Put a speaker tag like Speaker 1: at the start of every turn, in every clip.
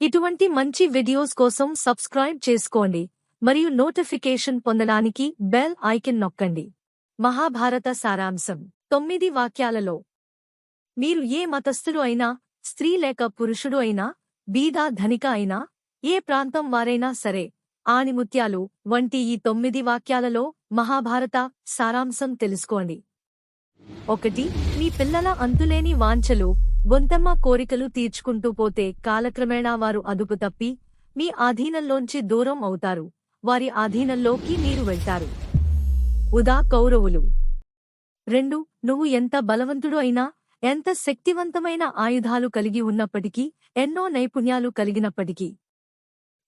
Speaker 1: ఇటువంటి మంచి వీడియోస్ కోసం సబ్స్క్రైబ్ చేసుకోండి మరియు నోటిఫికేషన్ పొందడానికి బెల్ ఐకిన్ నొక్కండి. మహాభారత సారాంశం తొమ్మిది వాక్యాలలో మీరు ఏ మతస్థుడు అయినా స్త్రీ లేక పురుషుడు అయినా బీదా ధనిక అయినా ఏ ప్రాంతం వారైనా సరే ఆణిముత్యాలు వంటి ఈ తొమ్మిది వాక్యాలలో మహాభారత సారాంశం తెలుసుకోండి. ఒకటి మీ పిల్లల అంతులేని వాంఛలు బొంతమ్మ కోరికలు తీర్చుకుంటూ పోతే కాలక్రమేణా వారు అదుపు తప్పి మీ ఆధీనంలోంచి దూరం అవుతారు. వారి ఆధీనంలోకి మీరు వెళ్తారు. ఉదా కౌరవులు. రెండు నువ్వు ఎంత బలవంతుడు అయినా ఎంత శక్తివంతమైన ఆయుధాలు కలిగి ఉన్నప్పటికీ ఎన్నో నైపుణ్యాలు కలిగినప్పటికీ.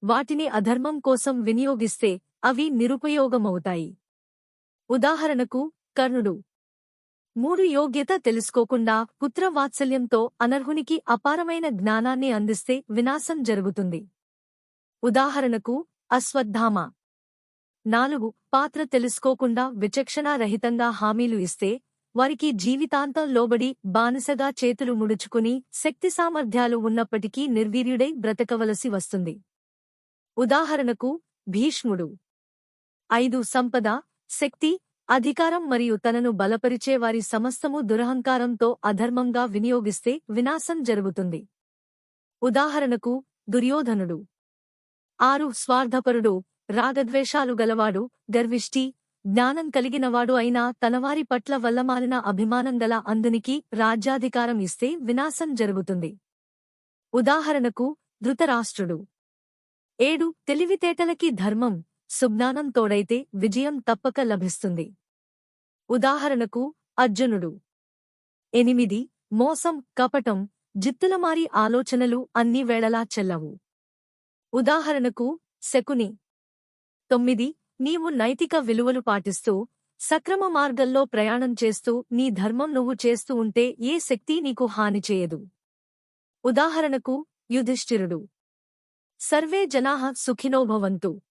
Speaker 1: వాటిని అధర్మం కోసం వినియోగిస్తే అవి నిరుపయోగమవుతాయి. ఉదాహరణకు కర్ణుడు. మూడు యోగ్యత తెలుసుకోకుండా పుత్రవాత్సల్యంతో అనర్హునికి అపారమైన జ్ఞానాన్ని అందిస్తే వినాశం జరుగుతుంది. ఉదాహరణకు అశ్వత్థామ. నాలుగు పాత్ర తెలుసుకోకుండా విచక్షణారహితంగా హామీలు ఇస్తే వారికి జీవితాంతం లోబడి బానిసగా చేతులు ముడుచుకుని శక్తి సామర్థ్యాలు ఉన్నప్పటికీ నిర్వీర్యుడై బ్రతకవలసి వస్తుంది. ఉదాహరణకు భీష్ముడు. ఐదు సంపద శక్తి అధికారం మరియు తనను బలపరిచే వారి సమస్తము దురహంకారంతో అధర్మంగా వినియోగిస్తే వినాశం జరుగుతుంది. ఉదాహరణకు దుర్యోధనుడు. ఆరు స్వార్థపరుడు రాగద్వేషాలు గలవాడు గర్విష్టి జ్ఞానం కలిగినవాడు అయినా తనవారి పట్ల వల్లమాలిన అభిమానం గల అందునికి రాజ్యాధికారం ఇస్తే వినాశం జరుగుతుంది. ఉదాహరణకు ధృతరాష్ట్రుడు. ఏడు తెలివితేటలకి ధర్మం. సుజ్ఞానం తోడైతే విజయం తప్పక లభిస్తుంది. ఉదాహరణకు అర్జునుడు. ఎనిమిది మోసం కపటం జిత్తులమారి ఆలోచనలు అన్ని వేళలా చెల్లవు. ఉదాహరణకు శకుని. తొమ్మిది నీవు నైతిక విలువలు పాటిస్తూ సక్రమ మార్గంలో ప్రయాణం చేస్తూ నీ ధర్మం నువ్వు చేస్తూ ఉంటే ఏ శక్తి నీకు హాని చేయదు. ఉదాహరణకు యుధిష్ఠిరుడు. సర్వే జనాః సుఖినోభవంతు